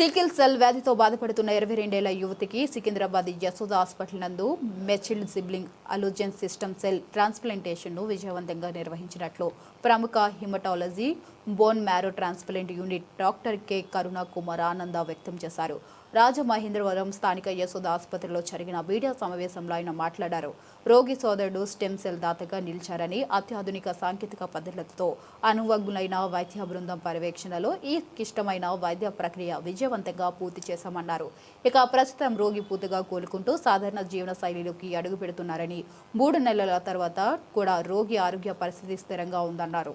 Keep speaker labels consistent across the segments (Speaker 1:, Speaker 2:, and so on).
Speaker 1: Sickle cell వ్యాధితో బాధపడుతున్న ఇరవై రెండేళ్ళ యువతికి సికింద్రాబాద్ యశోద హాస్పిటల్ నందు matched sibling allogeneic system cell ట్రాన్స్ప్లాంటేషన్ను విజయవంతంగా నిర్వహించినట్లు ప్రముఖ haematology bone marrow transplant unit doctor K. Karuna Kumar ఆనంద వ్యక్తం చేశారు. రాజమహేంద్రవరం స్థానిక యశోద ఆసుపత్రిలో జరిగిన మీడియా సమావేశంలో ఆయన మాట్లాడారు. రోగి సోదరుడు స్టెమ్ సెల్ దాతగా నిలిచారని అత్యాధునిక సాంకేతిక పద్ధతులతో అనువగ్నులైన వైద్య బృందం పర్యవేక్షణలో ఈ క్లిష్టమైన వైద్య ప్రక్రియ విజయవంతంగా పూర్తి చేశామన్నారు. ఇక ప్రస్తుతం రోగి పూర్తిగా కోలుకుంటూ సాధారణ జీవన శైలిలోకి అడుగు పెడుతున్నారని మూడు నెలల తర్వాత కూడా రోగి ఆరోగ్య పరిస్థితి స్థిరంగా ఉందన్నారు.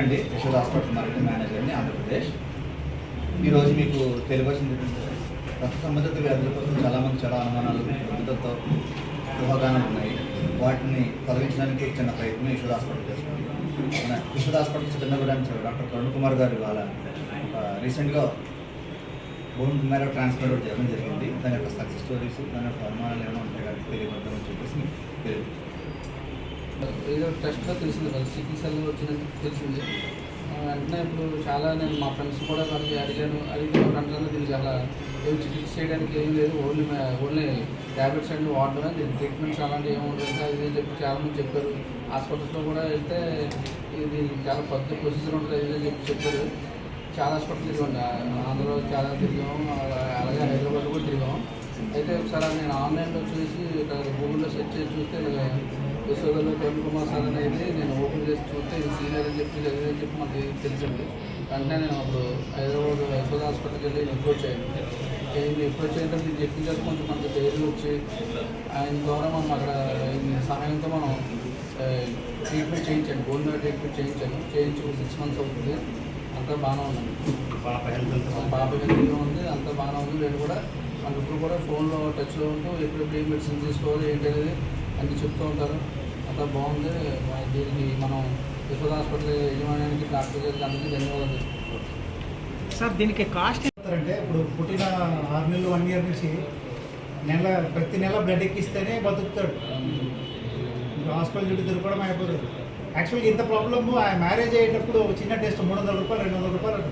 Speaker 2: అండి యశోద్ హాస్పిటల్ మార్కెటింగ్ మేనేజర్ని ఆంధ్రప్రదేశ్. ఈరోజు మీకు తెలియవలసింది రక్త సంబంధిత వ్యాధుల కోసం చాలామంది చాలా అనుమానాలు రుగ్మతలతో ఊహాగానాలు ఉన్నాయి. వాటిని తొలగించడానికి చిన్న ప్రయత్నం యశోద్ హాస్పిటల్ చేస్తుంది. మన యశోద హాస్పిటల్ చిన్నగూడానికి డాక్టర్ కరుణ్ కుమార్ గారు ఇవాళ రీసెంట్గా బోన్ మ్యారో ట్రాన్స్ఫర్ ఒకటి చేయడం జరిగింది. దాని యొక్క సక్సెస్ స్టోరీస్ దాని యొక్క అనుమానాలు ఏమైనా ఉంటాయి కాబట్టి తెలియవద్దామని చెప్పేసి మీకు తెలియదు
Speaker 3: ఏదో టెస్ట్లో తెలిసింది కదా సికిల్ సెల్ వచ్చిందని తెలిసింది. వెంటనే ఇప్పుడు చాలా నేను మా ఫ్రెండ్స్ కూడా వాళ్ళకి అడిగాను అడిగి మా ఫ్రెండ్స్ అందరూ దీనికి చాలా ఏం చికిత్స చేయడానికి ఏం లేదు ఓన్లీ ఓన్లీ ట్యాబ్లెట్స్ అన్ని వాడడం దీని ట్రీట్మెంట్స్ అలాంటివి ఏమి ఉండదు ఇది చెప్పి చాలామంది చెప్పారు. హాస్పిటల్స్లో కూడా వెళ్తే ఇది చాలా పెద్ద ప్రొసీజర్ ఉంటుంది ఇది చెప్పి చెప్పారు. చాలా హాస్పిటల్ తిరిగాం ఆంధ్రలో చాలా తిరిగాం అలాగే హైదరాబాద్ కూడా తిరిగాం. అయితే ఒకసారి నేను ఆన్లైన్లో చూసి ఇక్కడ గూగుల్లో సెర్చ్ చేసి చూస్తే యశోదలో కరుణ్ కుమార్ సార్ అనేది నేను ఓపెన్ చేసి చూస్తే ఇది సీనియర్ అని చెప్పి చదివి అని చెప్పి మాకు తెలిసింది. వెంటనే నేను అప్పుడు హైదరాబాద్ యశోద హాస్పిటల్కి వెళ్ళి అప్రోచ్ అయ్యాను. అయ్యింది అప్రోచ్ అయిన తర్వాత చెప్పిన తర్వాత కొంచెం మనకు ధైర్యం వచ్చి ఆయన ద్వారా మనం అక్కడ సహాయంతో మనం ట్రీట్మెంట్ చేయించాను. గోల్డ్ మీద ట్రీట్మెంట్ చేయించాను. చేయించి సిక్స్ మంత్స్ అవుతుంది. అంతా బాగానే ఉన్నాను
Speaker 2: పాప హెల్త్
Speaker 3: పాప హెల్త్గా ఉంది. అంతా బాగానే ఉంది. నేను కూడా మనకి ఇప్పుడు కూడా ఫోన్లో టచ్లో ఉంటూ ఎప్పుడెప్పుడు ఏ మెడిసిన్ తీసుకోవాలి ఏంటి అనేది అన్ని చెప్తూ ఉంటారు. అంతా బాగుంది. మా- దీనికి మనం యశోద హాస్పిటల్ యజమానికి డాక్టర్ గారికి అందరికీ ధన్యవాదాలు.
Speaker 4: సార్ దీనికి కాస్ట్ అంటే ఇప్పుడు పుట్టిన ఆరు నెలలు వన్ ఇయర్ నుంచి నెల ప్రతి నెల బ్లడ్ ఎక్కిస్తేనే బతుకుతాడు. హాస్పిటల్ చుట్టూ తిరగడం అయిపోతుంది యాక్చువల్గా ఇంత ప్రాబ్లమ్ ఆ మ్యారేజ్ అయ్యేటప్పుడు ఒక చిన్న టెస్ట్ మూడు వందల రూపాయలు రెండు వందల రూపాయలు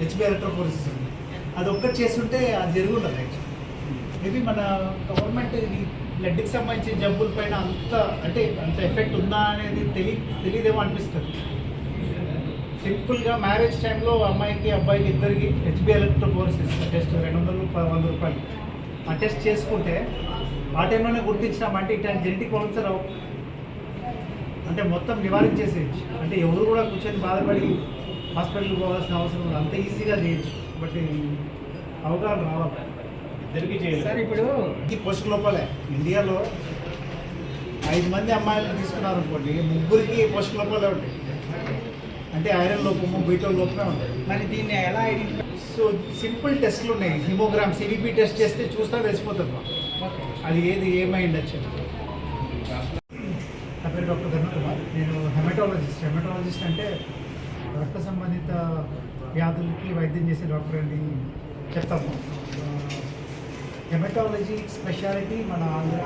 Speaker 4: హెచ్బి ఎలక్ట్రోఫోరిసిస్ ఉంది అది ఒక్కటి చేస్తుంటే అది జరిగి ఉండదు యాక్చువల్లీ మేబీ మన గవర్నమెంట్ ఈ బ్లడ్కి సంబంధించిన జబ్బుల పైన అంత అంటే అంత ఎఫెక్ట్ ఉందా అనేది తెలియ తెలియదేమో అనిపిస్తుంది. సింపుల్గా మ్యారేజ్ టైంలో అమ్మాయికి అబ్బాయికి ఇద్దరికి హెచ్బి ఎలక్ట్రోఫోర్సిస్ టెస్ట్ రెండు వందల రూపాయలు వంద రూపాయలు. ఆ టెస్ట్ చేసుకుంటే ఆ టైంలోనే గుర్తించినామంటే ఇట్లాంటి జెనెటిక్ ప్రాబ్లమ్స్ రావు. అంటే మొత్తం నివారించేసేయచ్చు. అంటే ఎవరు కూడా కూర్చొని బాధపడి హాస్పిటల్కి పోవాల్సిన అవసరం లేదు. అంత ఈజీగా చేయొచ్చు. బట్ అవగాహన రావాలి. చేయాలి
Speaker 5: సార్ ఇప్పుడు
Speaker 4: ఈ పోషక లోపాలే. ఇండియాలో ఐదు మంది అమ్మాయిలను తీసుకున్నారు అనుకోండి ముగ్గురికి పోషక లోపాలే ఉంటాయి. అంటే ఐరన్ లోపము బీటల్ లోపమే ఉంటాయి.
Speaker 5: మరి దీన్ని ఎలా ఐడెంటిఫై
Speaker 4: సో సింపుల్ టెస్ట్లు ఉన్నాయి. హిమోగ్రామ్ సివిపి టెస్ట్ చేస్తే చూస్తా తెలిసిపోతుంది అది ఏది ఏమై ఉండొచ్చు నా పేరు డాక్టర్ ధర్మ కుమార్. నేను హెమటాలజిస్ట్. హెమటాలజిస్ట్ అంటే రక్త సంబంధిత వ్యాధులకి వైద్యం చేసే డాక్టర్ అని చెప్తాము. హెమటాలజీ స్పెషాలిటీ మన ఆంధ్ర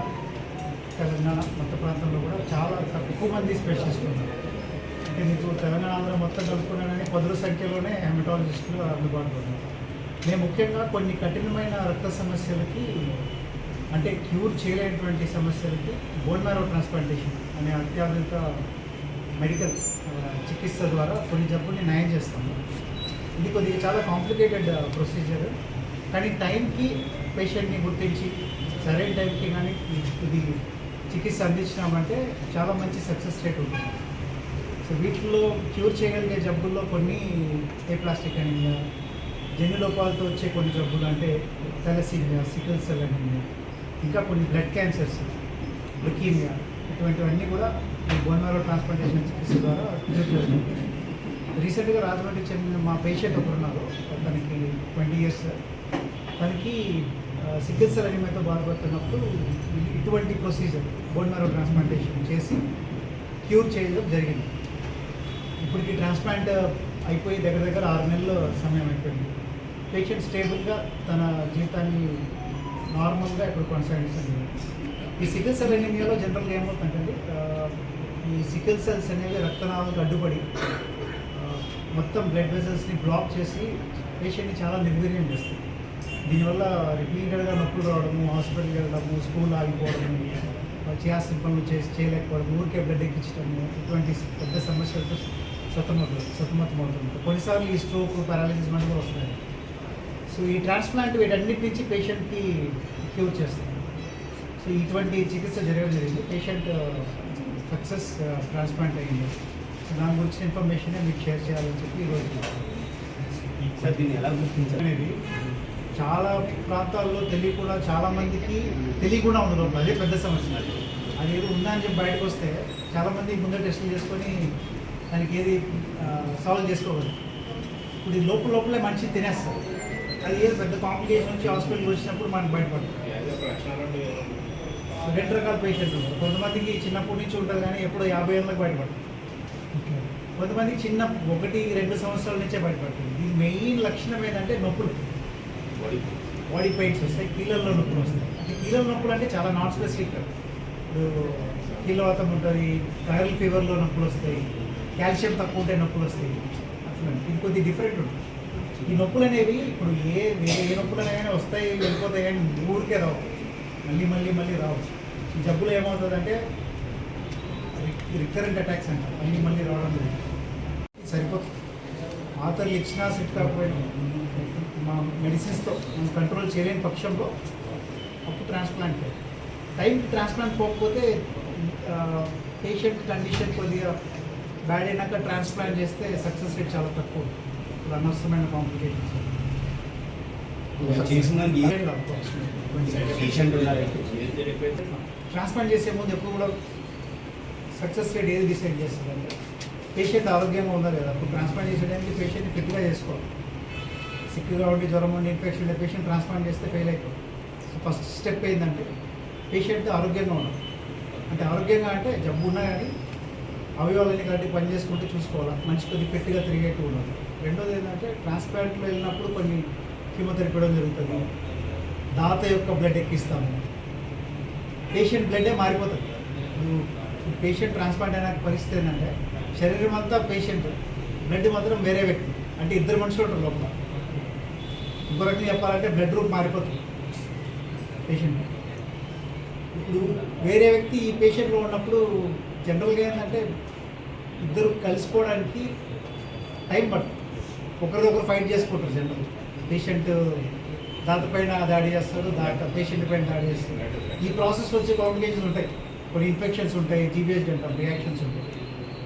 Speaker 4: తెలంగాణ మొత్తం ప్రాంతంలో కూడా చాలా తక్కువ మంది స్పెషలిస్టులు ఉన్నారు. అంటే మీకు తెలంగాణ ఆంధ్ర మొత్తం కలుపుకున్నానని పదుల సంఖ్యలోనే హెమటాలజిస్టులు అందుబాటులో ఉన్నారు. మేము ముఖ్యంగా కొన్ని కఠినమైన రక్త సమస్యలకి అంటే క్యూర్ చేయలేనటువంటి సమస్యలకి బోన్ మ్యారో ట్రాన్స్ప్లాంటేషన్ అనే అత్యాధునిక మెడికల్ చికిత్స ద్వారా కొన్ని జబ్బుల్ని నయం చేస్తాము. ఇది కొద్దిగా చాలా కాంప్లికేటెడ్ ప్రొసీజర్ uh, కానీ టైంకి పేషెంట్ని గుర్తించి సరైన టైంకి కానీ ఇది చికిత్స అందించినామంటే చాలా మంచి సక్సెస్ రేట్ ఉంటుంది. సో వీటిలో క్యూర్ చేయగలిగే జబ్బుల్లో కొన్ని ఏ ప్లాస్టిక్ అనిమియా జన్యు లోపాలతో వచ్చే కొన్ని జబ్బులు అంటే తెలసీమియా సికిల్ సెల్ అనిమియా ఇంకా కొన్ని బ్లడ్ క్యాన్సర్స్ లుకీమియా ఇటువంటివన్నీ కూడా ఈ బోన్ మ్యారో ట్రాన్స్ప్లాంటేషన్ చికిత్స ద్వారా క్యూర్ చేస్తుంది రీసెంట్గా రాజమండ్రి చెందిన మా పేషెంట్ ఒకరున్నారు. తనకి ట్వంటీ ఇయర్స్ తనకి సికిల్ సెల్ అనీమియాతో బాధపడుతున్నప్పుడు ఇటువంటి ప్రొసీజర్ బోన్ మ్యారో ట్రాన్స్ప్లాంటేషన్ చేసి క్యూర్ చేయడం జరిగింది. ఇప్పటికి ట్రాన్స్ప్లాంట్ అయిపోయి దగ్గర దగ్గర ఆరు నెలల సమయం అయిపోయింది. పేషెంట్ స్టేబుల్గా తన జీవితాన్ని నార్మల్గా ఇప్పుడు కొనసాగిస్తుంది ఈ సికిల్ సెల్ ఎనీమియాలో జనరల్గా ఏమవుతుందంటే ఈ సికిల్ సెల్స్ అనేవి రక్తనాళాలకు అడ్డుపడి మొత్తం బ్లడ్ వెజల్స్ని బ్లాక్ చేసి పేషెంట్ని చాలా నిర్వీర్యం చేస్తుంది దీనివల్ల రిపీటెడ్గా నొప్పులు రావడము హాస్పిటల్కి వెళ్ళడము స్కూల్ ఆగిపోవడము చేయాల్సిన పనులు చేసి చేయలేకపోవడం ఊరికే బ్లడ్ ఎక్కించడము ఇటువంటి పెద్ద సమస్యలతో సతమతం సతమతమవుతుంది కొన్నిసార్లు ఈ స్ట్రోక్ పారాలిసిస్ వంటి కూడా వస్తున్నాయి. సో ఈ ట్రాన్స్ప్లాంట్ వీటన్నిటి నుంచి పేషెంట్కి క్యూర్ చేస్తుంది సో ఇటువంటి చికిత్స జరగడం జరిగింది. పేషెంట్ సక్సెస్ ట్రాన్స్ప్లాంట్ అయ్యింది సో దాని గురించిన ఇన్ఫర్మేషన్ మీకు షేర్ చేయాలని చెప్పి ఈరోజు
Speaker 2: సార్ దీన్ని ఎలా గుర్తించాలి
Speaker 4: అనేది చాలా ప్రాంతాల్లో తెలియకుండా చాలా మందికి తెలియకుండా ఉండదు లోపల అదే పెద్ద సమస్య అది. ఏదో ఉందా అని చెప్పి బయటకు వస్తే చాలా మంది ముందే టెస్టులు చేసుకొని దానికి ఏది సాల్వ్ చేసుకోవాలి. ఇప్పుడు ఈ లోపల లోపలే మనిషి తినేస్తారు అది ఏదో పెద్ద కాంప్లికేషన్ వచ్చి హాస్పిటల్కి వచ్చినప్పుడు మనకు బయటపడుతుంది రెండు రకాల పేషెంట్ ఉంటారు కొంతమందికి చిన్నప్పటి నుంచి ఉంటుంది కానీ ఎప్పుడో యాభై ఏళ్ళకి బయటపడుతుంది కొంతమందికి చిన్న ఒకటి రెండు సంవత్సరాల నుంచే బయటపడుతుంది. దీని మెయిన్ లక్షణం ఏంటంటే నొప్పులు. బాడీ పెయిన్స్ వస్తాయి కీళ్ళల్లో నొప్పులు వస్తాయి. అంటే కీళ్ళ నొప్పులు అంటే చాలా నాన్ స్పెసిఫిక్. ఇప్పుడు కీళ్ళవాతం ఉంటుంది వైరల్ ఫీవర్లో నొప్పులు వస్తాయి కాల్షియం తక్కువ ఉంటే నొప్పులు వస్తాయి. అట్లా ఇది కొద్ది డిఫరెంట్ ఉంటుంది. ఈ నొప్పులు అనేవి ఇప్పుడు ఏ వేరే ఏ నొప్పులు అనేవి వస్తాయి వెళ్ళిపోతాయి కానీ ఊరికే రావు. మళ్ళీ మళ్ళీ మళ్ళీ రావచ్చు ఈ జబ్బులు ఏమవుతుందంటే రికరెంట్ అటాక్స్ అంట. మళ్ళీ మళ్ళీ రావడం లేదు. సరిపోతుంది. మాత్రలు ఇచ్చినా సెట్ కాకపోయినా. మా మెడిసిన్స్తో మనం కంట్రోల్ చేయలేని పక్షంలో అప్పుడు ట్రాన్స్ప్లాంట్ టైంకి ట్రాన్స్ప్లాంట్ పోకపోతే పేషెంట్ కండిషన్ కొద్దిగా బ్యాడ్ అయినాక ట్రాన్స్ప్లాంట్ చేస్తే సక్సెస్ రేట్ చాలా తక్కువ ఇప్పుడు అనవసరమైన కాంప్లికేషన్స్ ట్రాన్స్ప్లాంట్ చేసే ముందు ఎప్పుడు కూడా సక్సెస్ రేట్ ఏది డిసైడ్ చేస్తుంది అంటే పేషెంట్ ఆరోగ్యంగా ఉందా లేదా అప్పుడు ట్రాన్స్ప్లాంట్ చేసేటానికి పేషెంట్ని ఫిట్గా చేసుకోవాలి. సిక్గా ఉండి జ్వరం ఉండి ఇన్ఫెక్షన్ ఉండే పేషెంట్ ట్రాన్స్ప్లాంట్ చేస్తే ఫెయిల్ అయిపోతుంది ఫస్ట్ స్టెప్ ఏంటంటే పేషెంట్ ఆరోగ్యంగా ఉండదు అంటే ఆరోగ్యంగా అంటే జబ్బు ఉన్నా కానీ అవయవాలన్నీ కాబట్టి పని చేసుకుంటూ చూసుకోవాలి. మంచి కొద్ది ఫిట్గా తిరిగేట్టు ఉండదు రెండోది ఏంటంటే ట్రాన్స్ప్లాంట్లో వెళ్ళినప్పుడు కొన్ని కీమోథెరపీ జరుగుతుంది. దాత యొక్క బ్లడ్ ఎక్కిస్తాము. పేషెంట్ బ్లడ్డే మారిపోతుంది. పేషెంట్ ట్రాన్స్ప్లాంట్ అయిన పరిస్థితి ఏంటంటే శరీరం అంతా పేషెంట్ బ్లడ్ మాత్రం వేరే వ్యక్తి. అంటే ఇద్దరు మనుషులు ఉంటారు లోపల. ఇంకొకరికి చెప్పాలంటే బ్లడ్ గ్రూప్ మారిపోతుంది. పేషెంట్ ఇప్పుడు వేరే వ్యక్తి ఈ పేషెంట్లో ఉన్నప్పుడు జనరల్గా ఏంటంటే ఇద్దరు కలిసిపోవడానికి టైం పడుతుంది. ఒకరిదొకరు ఫైట్ చేసుకుంటారు జనరల్ పేషెంట్ దానిపైన దాడి చేస్తారు దాంట్లో పేషెంట్ పైన దాడి చేస్తారు. ఈ ప్రాసెస్ వచ్చే కాంప్లికేషన్స్ ఉంటాయి. కొన్ని ఇన్ఫెక్షన్స్ ఉంటాయి జీబీఎస్ అంటాం రియాక్షన్స్ ఉంటాయి.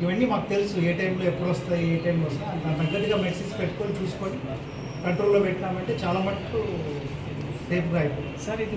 Speaker 4: ఇవన్నీ మాకు తెలుసు. ఏ టైంలో ఎప్పుడు వస్తాయి ఏ టైంలో వస్తాయి. దాని తగ్గట్టుగా మెడిసిన్స్ పెట్టుకొని చూసుకొని కంట్రోల్లో పెట్టినామంటే చాలా మటుకు సేఫ్గా అయిపోతుంది.
Speaker 3: సార్ ఇది